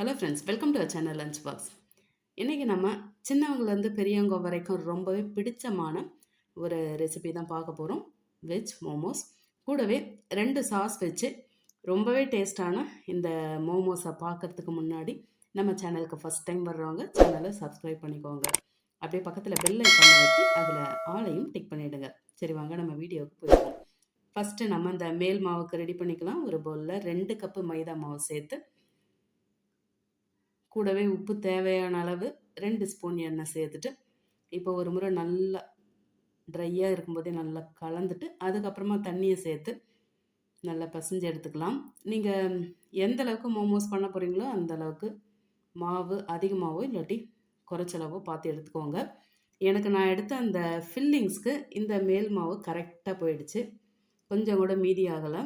Hello friends welcome to channel lunch box இன்றைக்கி நம்ம சின்னவங்கலேருந்து பெரியவங்க வரைக்கும் ரொம்பவே பிடிச்சமான ஒரு ரெசிபி தான் பார்க்க போகிறோம் வெஜ் மோமோஸ் கூடவே ரெண்டு சாஸ் வச்சு ரொம்பவே டேஸ்டான இந்த மோமோஸை பார்க்குறதுக்கு முன்னாடி நம்ம சேனலுக்கு ஃபஸ்ட் டைம் வர்றவங்க சேனலை சப்ஸ்கிரைப் பண்ணிக்கோங்க. அப்படியே பக்கத்தில் பெல் ஐக்கானை வச்சு அதில் ஆளையும் டிக் பண்ணிவிடுங்க சரி வாங்க நம்ம வீடியோவுக்கு போயிடுவோம் ஃபஸ்ட்டு நம்ம இந்த மேல் மாவுக்கு ரெடி பண்ணிக்கலாம். ஒரு பவுலில் ரெண்டு கப்பு மைதா மாவு சேர்த்து கூடவே உப்பு தேவையான அளவு ரெண்டு ஸ்பூன் எண்ணெய் சேர்த்துட்டு இப்போ ஒரு முறை நல்லா ட்ரையாக இருக்கும்போதே நல்லா கலந்துட்டு அதுக்கப்புறமா தண்ணியை சேர்த்து நல்லா பசைஞ்சு எடுத்துக்கலாம். நீங்கள் எந்த அளவுக்கு மோமோஸ் பண்ண போகிறீங்களோ அந்த அளவுக்கு மாவு அதிகமாகவோ இல்லாட்டி குறைச்சளவோ பார்த்து எடுத்துக்கோங்க. எனக்கு நான் எடுத்த அந்த ஃபில்லிங்ஸ்க்கு இந்த மேல் மாவு கரெக்டாக போயிடுச்சு. கொஞ்சம் கூட மீதி ஆகலை.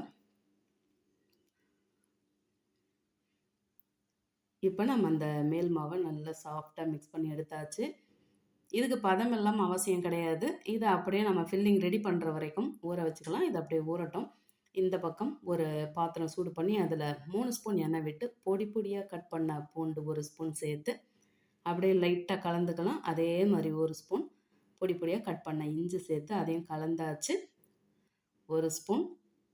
இப்போ நம்ம அந்த மேல் மாவை நல்லா சாஃப்டாக மிக்ஸ் பண்ணி எடுத்தாச்சு. இதுக்கு பதம் எல்லாம் அவசியம் கிடையாது. இதை அப்படியே நம்ம ஃபில்லிங் ரெடி பண்ணுற வரைக்கும் ஊற வச்சுக்கலாம். இது அப்படியே ஊறட்டும். இந்த பக்கம் ஒரு பாத்திரம் சூடு பண்ணி அதில் மூணு ஸ்பூன் எண்ணெய் விட்டு பொடி பொடியாக கட் பண்ண பூண்டு ஒரு ஸ்பூன் சேர்த்து அப்படியே லைட்டாக கலந்துக்கலாம். அதே மாதிரி ஒரு ஸ்பூன் பொடி பொடியாக கட் பண்ண இஞ்சி சேர்த்து அதையும் கலந்தாச்சு. ஒரு ஸ்பூன்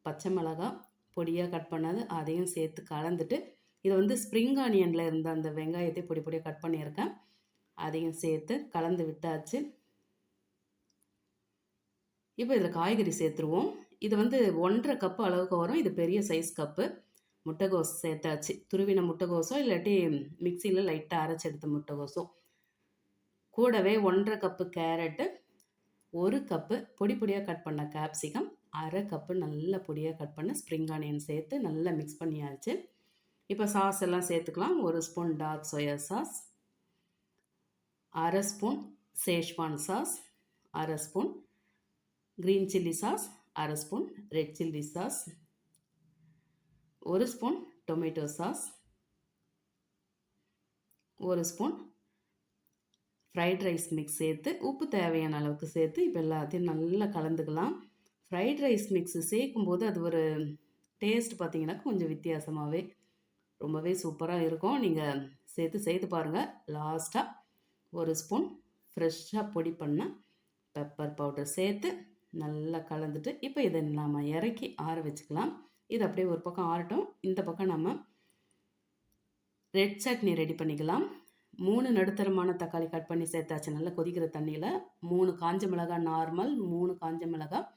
பச்சை மிளகாய் பொடியாக கட் பண்ணது அதையும் சேர்த்து கலந்துட்டு இது வந்து ஸ்ப்ரிங் ஆனியனில் இருந்த அந்த வெங்காயத்தை பொடி பொடியாக கட் பண்ணியிருக்கேன். அதையும் சேர்த்து கலந்து விட்டாச்சு. இப்போ இதில் காய்கறி சேர்த்துருவோம். இது வந்து ஒன்றரை கப்பு அளவுக்கு வரும். இது பெரிய சைஸ் கப்பு முட்டைகோஸ் சேர்த்தாச்சு. துருவின முட்டைகோஸோ இல்லாட்டி மிக்சியில் லைட்டாக அரைச்சி எடுத்த முட்டைகோஸோ. கூடவே ஒன்றரை கப்பு கேரட்டு ஒரு கப்பு பொடி பொடியாக கட் பண்ண கேப்சிகம் அரை கப்பு நல்லா பொடியாக கட் பண்ண ஸ்ப்ரிங் ஆனியன் சேர்த்து நல்லா மிக்ஸ் பண்ணியாச்சு. இப்போ சாஸ் எல்லாம் சேர்த்துக்கலாம். ஒரு ஸ்பூன் டார்க் சோயா சாஸ் அரை ஸ்பூன் சேஷ்வான் சாஸ் அரை ஸ்பூன் க்ரீன் சில்லி சாஸ் அரை ஸ்பூன் ரெட் சில்லி சாஸ் ஒரு ஸ்பூன் டொமேட்டோ சாஸ் ஒரு ஸ்பூன் ஃப்ரைட் ரைஸ் மிக்ஸ் சேர்த்து உப்பு தேவையான அளவுக்கு சேர்த்து இப்போ எல்லாத்தையும் நல்லா கலந்துக்கலாம். ஃப்ரைட் ரைஸ் மிக்ஸு சேர்க்கும்போது அது ஒரு டேஸ்ட் பார்த்திங்கன்னா கொஞ்சம் வித்தியாசமாகவே ரொம்பவே சூப்பராக இருக்கும். நீங்கள் சேர்த்து செய்து பாருங்கள் லாஸ்ட்டாக ஒரு ஸ்பூன் ஃப்ரெஷ்ஷாக பொடி பண்ண பெப்பர் பவுடர் சேர்த்து நல்லா கலந்துட்டு இப்போ இதை நாம் இறக்கி ஆற வச்சுக்கலாம். இது அப்படியே ஒரு பக்கம் ஆறட்டும். இந்த பக்கம் நம்ம ரெட் சட்னி ரெடி பண்ணிக்கலாம். மூணு நடுத்தரமான தக்காளி கட் பண்ணி சேர்த்தாச்சு. நல்லா கொதிக்கிற தண்ணியில் மூணு காஞ்ச மிளகாய் நார்மல் மூணு காஞ்ச மிளகாய்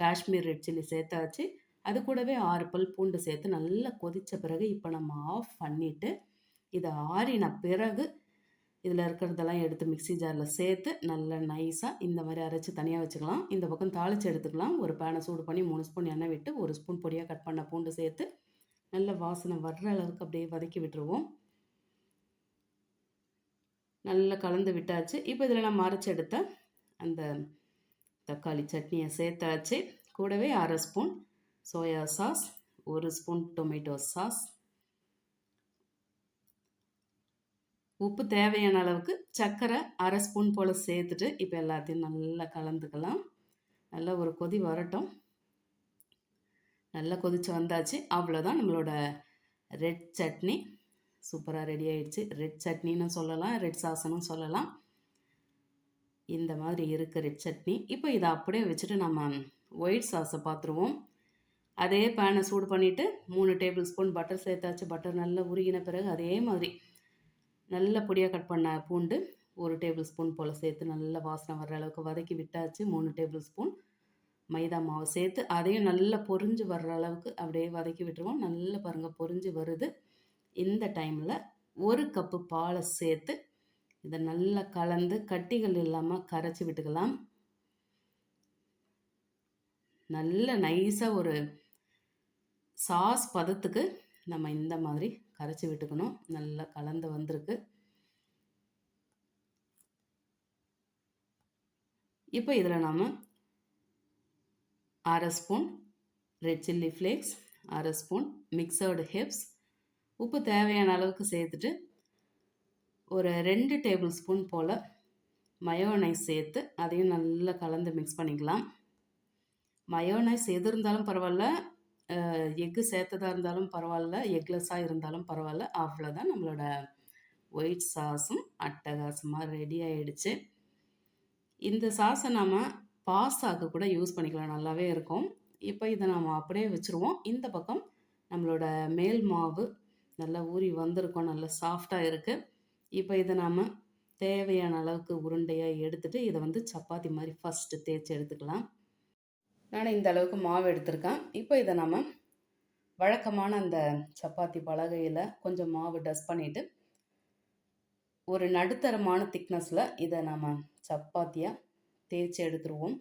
காஷ்மீர் ரெட் சில்லி சேர்த்தாச்சு. அது கூடவே ஆறு பல் பூண்டு சேர்த்து நல்லா கொதித்த பிறகு இப்போ நம்ம ஆஃப் பண்ணிவிட்டு இதை ஆறின பிறகு இதில் இருக்கிறதெல்லாம் எடுத்து மிக்சி ஜாரில் சேர்த்து நல்லா நைஸாக இந்த மாதிரி அரைச்சி தனியாக வச்சுக்கலாம். இந்த பக்கம் தாளித்து எடுத்துக்கலாம். ஒரு பேனை சூடு பண்ணி மூணு ஸ்பூன் எண்ணெய் விட்டு ஒரு ஸ்பூன் பொடியாக கட் பண்ண பூண்டு சேர்த்து நல்ல வாசனை வர்ற அளவுக்கு அப்படியே வதக்கி விட்டுருவோம். நல்லா கலந்து விட்டாச்சு. இப்போ இதில் நம்ம அரைச்சி எடுத்த அந்த தக்காளி சட்னியை சேர்த்தாச்சு. கூடவே அரை ஸ்பூன் சோயா சாஸ் ஒரு ஸ்பூன் டொமேட்டோ சாஸ் உப்பு தேவையான அளவுக்கு சர்க்கரை அரை ஸ்பூன் போல் சேர்த்துட்டு இப்போ எல்லாத்தையும் நல்லா கலந்துக்கலாம். நல்லா ஒரு கொதி வரட்டும். நல்லா கொதித்து வந்தாச்சு. அவ்வளோதான் நம்மளோட ரெட் சட்னி. சூப்பராக ரெடி ஆயிடுச்சு. ரெட் சட்னின்னு சொல்லலாம் ரெட் சாசனும் சொல்லலாம். இந்த மாதிரி இருக்குது ரெட் சட்னி. இப்போ இதை அப்படியே வச்சுட்டு நம்ம ஒயிட் சாஸை பார்த்துருவோம் அதே பேனை சூடு பண்ணிவிட்டு மூணு டேபிள் ஸ்பூன் பட்டர் சேர்த்தாச்சு. பட்டர் நல்லா உருகின பிறகு அதே மாதிரி நல்ல பொடியாக கட் பண்ண பூண்டு ஒரு டேபிள் ஸ்பூன் போல் சேர்த்து நல்லா வாசனை வர்ற அளவுக்கு வதக்கி விட்டாச்சு. மூணு டேபிள் ஸ்பூன் மைதா மாவு சேர்த்து அதையும் நல்லா பொறிஞ்சு வர்ற அளவுக்கு அப்படியே வதக்கி விட்டுருவோம். நல்லா பாருங்கள் பொறிஞ்சு வருது. இந்த டைமில் ஒரு கப்பு பாலை சேர்த்து இதை நல்லா கலந்து கட்டிகள் இல்லாமல் கரைச்சி விட்டுக்கலாம். நல்ல நைஸாக ஒரு சாஸ் பதத்துக்கு நம்ம இந்த மாதிரி கரைச்சி விட்டுக்கணும். நல்லா கலந்து வந்திருக்கு. இப்போ இதில் நாம் அரை ஸ்பூன் ரெட் சில்லி ஃப்ளேக்ஸ் அரை ஸ்பூன் மிக்சர்டு ஹெப்ஸ் உப்பு தேவையான அளவுக்கு சேர்த்துட்டு ஒரு ரெண்டு டேபிள் ஸ்பூன் போல் மயோனைஸ் சேர்த்து அதையும் நல்லா கலந்து மிக்ஸ் பண்ணிக்கலாம். மயோனைஸ் எது இருந்தாலும் பரவாயில்ல எக்கு சேர்த்ததா இருந்தாலும் பரவாயில்ல எக்லெஸ்ஸாக இருந்தாலும் பரவாயில்ல அவ்வளோதான் நம்மளோட ஒயிட் சாஸும் அட்டகாசமாக ரெடி ஆகிடுச்சு இந்த சாஸை நாம் பாஸ்தாக்கு கூட யூஸ் பண்ணிக்கலாம் நல்லாவே இருக்கும். இப்போ இதை நம்ம அப்படியே வச்சுருவோம். இந்த பக்கம் நம்மளோட மேல் மாவு நல்லா ஊறி வந்திருக்கும் நல்லா சாஃப்டாக இருக்குது இப்போ இதை நாம் தேவையான அளவுக்கு உருண்டையாக எடுத்துகிட்டு இதை வந்து சப்பாத்தி மாதிரி ஃபஸ்ட்டு தேய்ச்சி எடுத்துக்கலாம். நான் இந்த அளவுக்கு மாவு எடுத்திருக்கேன். இப்போ இதை நம்ம வழக்கமான அந்த சப்பாத்தி பலகையில் கொஞ்சம் மாவு டஸ்ட் பண்ணிவிட்டு ஒரு நடுத்தரமான திக்னஸில் இதை நம்ம சப்பாத்தியாக தேய்ச்சி எடுத்துருவோம்.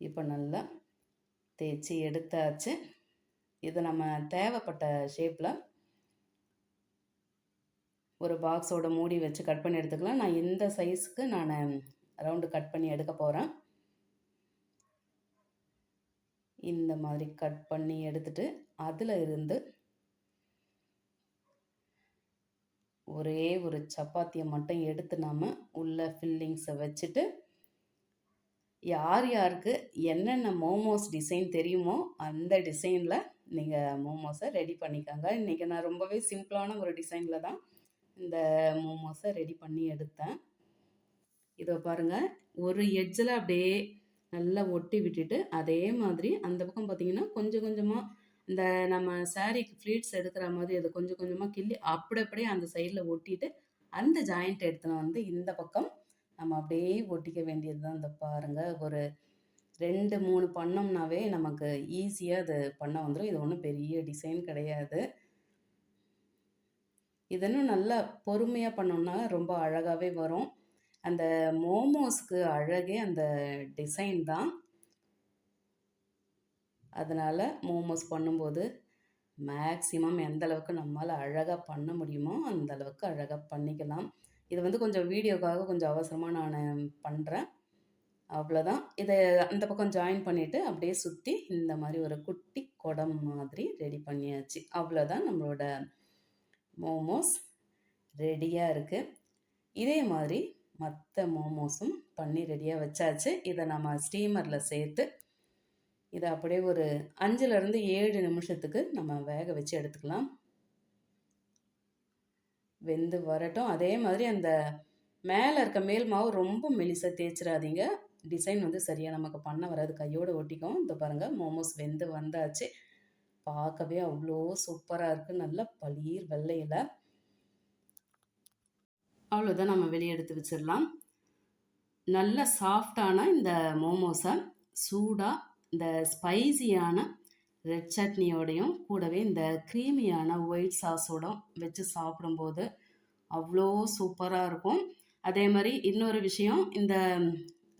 இப்போ நல்லா தேய்ச்சி எடுத்தாச்சு. இது நம்ம தேவைப்பட்ட ஷேப்பில் ஒரு பாக்ஸோட மூடி வச்சு கட் பண்ணி எடுத்துக்கலாம். நான் இந்த சைஸுக்கு நான் ரவுண்டு கட் பண்ணி எடுக்க போகிறேன் இந்த மாதிரி கட் பண்ணி எடுத்துட்டு அதில் இருந்து ஒரே ஒரு சப்பாத்தியை மட்டும் எடுத்து நாம் உள்ள ஃபில்லிங்ஸை வச்சுட்டு யார் யாருக்கு என்னென்ன மோமோஸ் டிசைன் தெரியுமோ அந்த டிசைனில் நீங்கள் மோமோஸை ரெடி பண்ணிக்கோங்க. இன்றைக்கி நான் ரொம்பவே சிம்பிளான ஒரு டிசைனில் தான் இந்த மோமோஸை ரெடி பண்ணி எடுத்தேன். இதை பாருங்கள் ஒரு எட்ஜில் அப்படியே நல்லா ஒட்டி விட்டுட்டு அதே மாதிரி அந்த பக்கம் பார்த்தீங்கன்னா கொஞ்சம் கொஞ்சமாக இந்த நம்ம சாரீக்கு ஃப்ளீட்ஸ் எடுக்கிற மாதிரி அதை கொஞ்சம் கொஞ்சமாக கிள்ளி அப்படி அப்படியே அந்த சைடில் ஒட்டிட்டு அந்த ஜாயிண்ட் எடுத்துன வந்து இந்த பக்கம் நம்ம அப்படியே ஒட்டிக்க வேண்டியது தான் இந்த பாருங்கள் ஒரு ரெண்டு மூணு பண்ணோம்னாவே நமக்கு ஈஸியாக அது பண்ண வந்துடும் இது ஒன்றும் பெரிய டிசைன் கிடையாது. இதனும் நல்லா பொறுமையாக பண்ணோம்னா ரொம்ப அழகாகவே வரும். அந்த மோமோஸ்க்கு அழகே அந்த டிசைன் தான். அதனால் மோமோஸ் பண்ணும்போது மேக்ஸிமம் எந்த அளவுக்கு நம்மளால் அழகாக பண்ண முடியுமோ அந்த அளவுக்கு அழகாக பண்ணிக்கலாம். இது வந்து கொஞ்சம் வீடியோக்காக கொஞ்சம் அவசரமாக நான் பண்ணுறேன் அவ்வளோதான் இதை அந்த பக்கம் ஜாயின் பண்ணிவிட்டு அப்படியே சுற்றி இந்த மாதிரி ஒரு குட்டி குடம் மாதிரி ரெடி பண்ணியாச்சு. அவ்வளோதான் நம்மளோட மோமோஸ் ரெடியாக இருக்குது இதே மாதிரி மற்ற மோமோஸும் பண்ணி ரெடியாக வச்சாச்சு. இதை நம்ம ஸ்டீமரில் சேர்த்து இதை அப்படியே ஒரு அஞ்சுலேருந்து ஏழு நிமிஷத்துக்கு நம்ம வேக வச்சு எடுத்துக்கலாம். வெந்து வரட்டும். அதே மாதிரி அந்த மேலே இருக்க மேல் மாவு ரொம்ப மெலிசாக தேய்ச்சிடாதீங்க. டிசைன் வந்து சரியாக நமக்கு பண்ண வராது. கையோடு ஒட்டிக்கும். இந்த பாருங்கள் மோமோஸ் வெந்து வந்தாச்சு. பார்க்கவே அவ்வளோ சூப்பராக இருக்குது நல்லா பளீர் வெள்ளையில். அவ்வளோதான் நம்ம வெளியே எடுத்து வச்சிடலாம். நல்ல சாஃப்டான இந்த மோமோஸை சூடாக இந்த ஸ்பைசியான ரெட் சட்னியோடையும் கூடவே இந்த க்ரீமியான ஒயிட் சாஸோடும் வச்சு சாப்பிடும்போது அவ்வளோ சூப்பராக இருக்கும். அதே மாதிரி இன்னொரு விஷயம் இந்த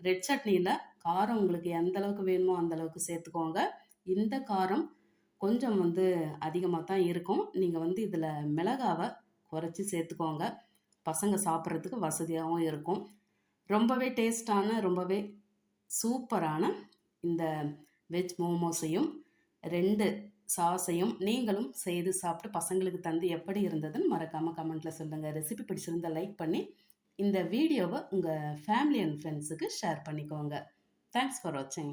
ரெட் சட்னியில் காரம் உங்களுக்கு எந்த அளவுக்கு வேணுமோ அந்த அளவுக்கு சேர்த்துக்கோங்க. இந்த காரம் கொஞ்சம் வந்து அதிகமாக தான் இருக்கும். நீங்கள் வந்து இதில் மிளகாவை குறைச்சி சேர்த்துக்கோங்க. பசங்க சாப்பிட்றதுக்கு வசதியாகவும் இருக்கும். ரொம்பவே டேஸ்டான ரொம்பவே சூப்பரான இந்த வெஜ் மோமோஸையும் ரெண்டு சாஸையும் நீங்களும் செய்து சாப்பிட்டு பசங்களுக்கு தந்து எப்படி இருந்ததுன்னு மறக்காமல் கமெண்ட்டில் சொல்லுங்கள் ரெசிபி பிடிச்சிருந்தால் லைக் பண்ணி இந்த வீடியோவை உங்கள் ஃபேமிலி அண்ட் ஃப்ரெண்ட்ஸுக்கு ஷேர் பண்ணிக்கோங்க. தேங்க்ஸ் ஃபார் வாட்சிங்